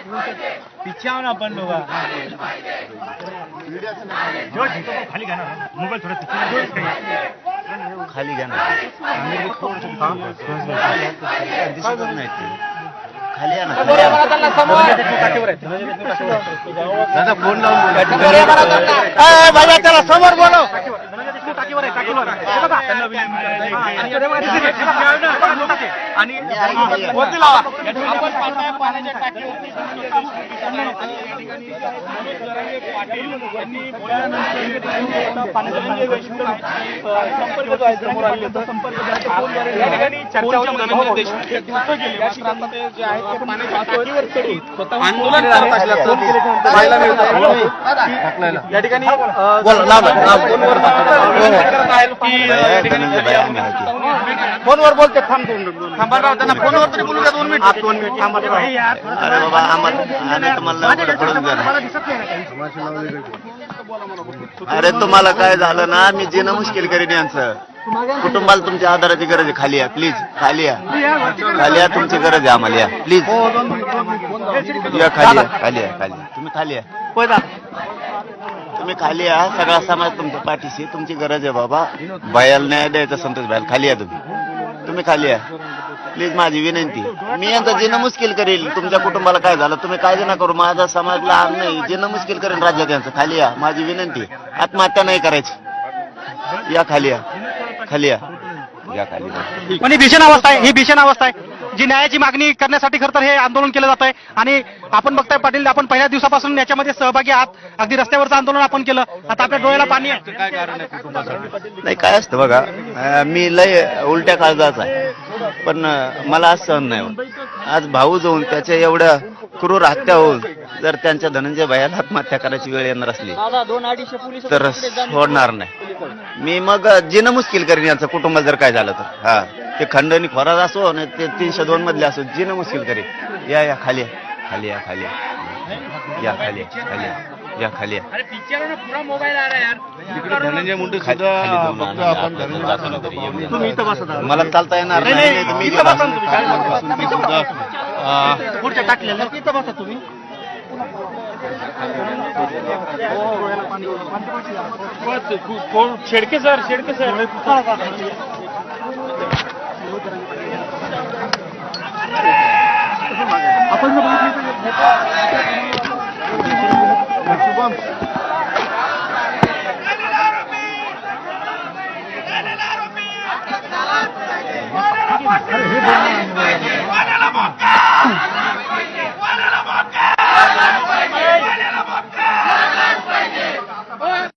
पीछे ना अपन लोग जो जीतो तो खाली गाना मोबाईल थोडा खाली घ्या ना दिसतच नाही ते. खाली या ना खाली या ना. दादा फोन लावून त्याला समोर बोलव. आणि वरती लावा. आपण पाहताय पाण्याच्या टाकीवरती पाटील यांनी हे आंदोलन करत असल्याचं पाहायला मिळत. या ठिकाणी फोनवर की या ठिकाणी बोलते थांब दोन थांबा राव त्यांना फोनवर तरी बोलू द्या दोन मिनिट. दोन मिनिट थांबा अरे बाबा आम्हाला तुम्हाला लवकर पडून द्या अरे तुम्हाला काय झालं ना? मी जेणं मुश्किल करीन यांचं. कुटुंबाला तुमच्या आधाराची गरज आहे. खाली या प्लीज. खाली या. खाली या तुमची गरज आहे आम्हाला. या प्लीज. या खाली या खाली या खाली या. तुम्ही खाली या. तुम्ही खाली या. सगळा समाज तुमच्या पाठीशी तुमची गरज आहे बाबा. बायाला न्याय द्यायचा संतोष भाईल खाली या तुम्ही. तुम्ही खाली या. प्लीज माझी विनंती. मी यांचं जिनं मुश्किल करेल. तुमच्या कुटुंबाला काय झालं? तुम्ही काळजी ना करू. माझा समाजला आम नाही. जिणं मुश्किल करेल राज्यात यांचं. खाली या. माझी विनंती आत्महत्या नाही करायची. या खाली या. खाली या. या खाली या. पण ही भीषण अवस्था आहे. ही भीषण अवस्था आहे. जी न्यायाची मागणी करण्यासाठी खरं तर हे आंदोलन केलं जात आहे आणि आपण बघताय पाटील आपण पहिल्या दिवसापासून याच्यामध्ये सहभागी आहात. अगदी रस्त्यावरचं आंदोलन आपण केलं. आता आपल्या डोळ्याला पाणी आहे. काय कारण आहे नाही काय असतं बघा मी लय उलट्या काळजाचा आहे. पण मला आज सहन नाही आज भाऊ जाऊन त्याच्या एवढ्या क्रूर हत्या होऊन जर त्यांच्या धनंजय भयाला आत्महत्या करायची वेळ येणार असली तर सोडणार नाही. मी मग जिनं मुश्किल करीन यांचं कुटुंबात जर काय झालं तर. हा. ते खंडणी खोरात असो नाही ते तीनशे दोन मधले असो जिनं मुश्किल करीन. या या खाली या. खाली या खाली या. या खाली या खाली या. या खाली या. अरे पीछे ना पूरा मोबाईल आ रहा यार धनंजय मुंडे सुद्धा फक्त आणा. आपण धनंजय मला चालता येणार नाही, तर मी इथं बसा टाकलेलं. इथं बसा तुम्ही. छेडके सर छेडके सर आपण शुभम